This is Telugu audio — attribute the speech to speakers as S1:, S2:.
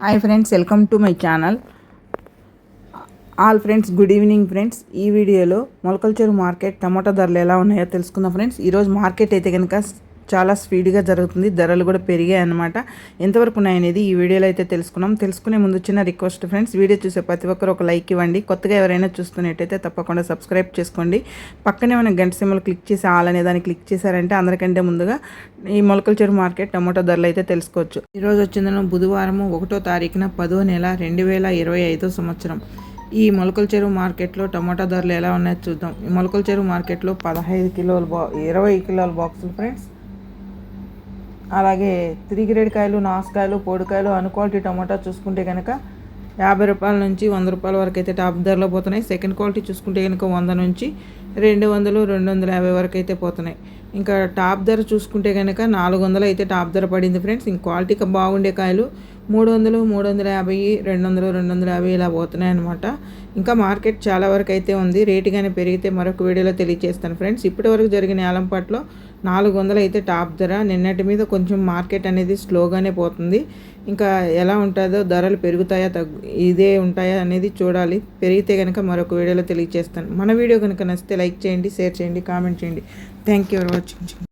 S1: Hi friends welcome to my channel all friends good evening friends ఈ వీడియోలో మొలకల్చెరు మార్కెట్ టమాటా ధరలు ఎలా ఉన్నాయో తెలుసుకుందాం ఫ్రెండ్స్ ఈరోజు మార్కెట్ అయితే కనుక చాలా స్పీడ్గా జరుగుతుంది. ధరలు కూడా పెరిగాయి అన్నమాట. ఎంతవరకు ఉన్నాయనేది ఈ వీడియోలో అయితే తెలుసుకున్నాం. తెలుసుకునే ముందు చిన్న రిక్వెస్ట్ ఫ్రెండ్స్ వీడియో చూసే ప్రతి ఒక్కరు ఒక లైక్ ఇవ్వండి. కొత్తగా ఎవరైనా చూస్తున్నట్టయితే తప్పకుండా సబ్స్క్రైబ్ చేసుకోండి. పక్కనే మనం గంట సిమ్మలు క్లిక్ చేసి ఆల్ అనే దాన్ని క్లిక్ చేశారంటే అందరికంటే ముందుగా ఈ మొలకల చెరువు మార్కెట్ టమాటో ధరలు అయితే తెలుసుకోవచ్చు. ఈరోజు వచ్చిందను బుధవారం ఒకటో తారీఖున పదో నెల రెండు వేల ఇరవై ఐదో సంవత్సరం. ఈ మొలకల చెరువు మార్కెట్లో టమాటా ధరలు ఎలా ఉన్నాయో చూద్దాం. ఈ మొలకల చెరువు మార్కెట్లో పదహైదు కిలోల బా ఇరవై కిలోల బాక్సులు ఫ్రెండ్స్. అలాగే త్రీ గ్రేడ్ కాయలు నాసుకాయలు పొడికాయలు అన్ క్వాలిటీ టమాటా చూసుకుంటే కనుక యాభై రూపాయల నుంచి వంద రూపాయల వరకు అయితే టాప్ ధరలో పోతున్నాయి. సెకండ్ క్వాలిటీ చూసుకుంటే కనుక వంద నుంచి రెండు వందలు రెండు వందల యాభై వరకు అయితే పోతున్నాయి. ఇంకా టాప్ ధర చూసుకుంటే కనుక నాలుగు వందలు అయితే టాప్ ధర పడింది ఫ్రెండ్స్. ఇంక క్వాలిటీ బాగుండే కాయలు మూడు వందలు మూడు వందల యాభై రెండు వందలు రెండు వందల యాభై ఇలా పోతున్నాయి అనమాట ఇంకా మార్కెట్ చాలా వరకు అయితే ఉంది. రేటు కానీ పెరిగితే మరొక వీడియోలో తెలియజేస్తాను ఫ్రెండ్స్. ఇప్పటి వరకు జరిగిన ఏలంపాట్లో నాలుగు వందలు అయితే టాప్ ధర. నిన్నటి మీద కొంచెం మార్కెట్ అనేది స్లోగానే పోతుంది. ఇంకా ఎలా ఉంటుందో ధరలు పెరుగుతాయా తగ్గు ఇదే ఉంటాయా అనేది చూడాలి. పెరిగితే కనుక మరొక వీడియోలో తెలియజేస్తాను. మన వీడియో కనుక నచ్చితే లైక్ చేయండి షేర్ చేయండి కామెంట్ చేయండి. Thank you for watching.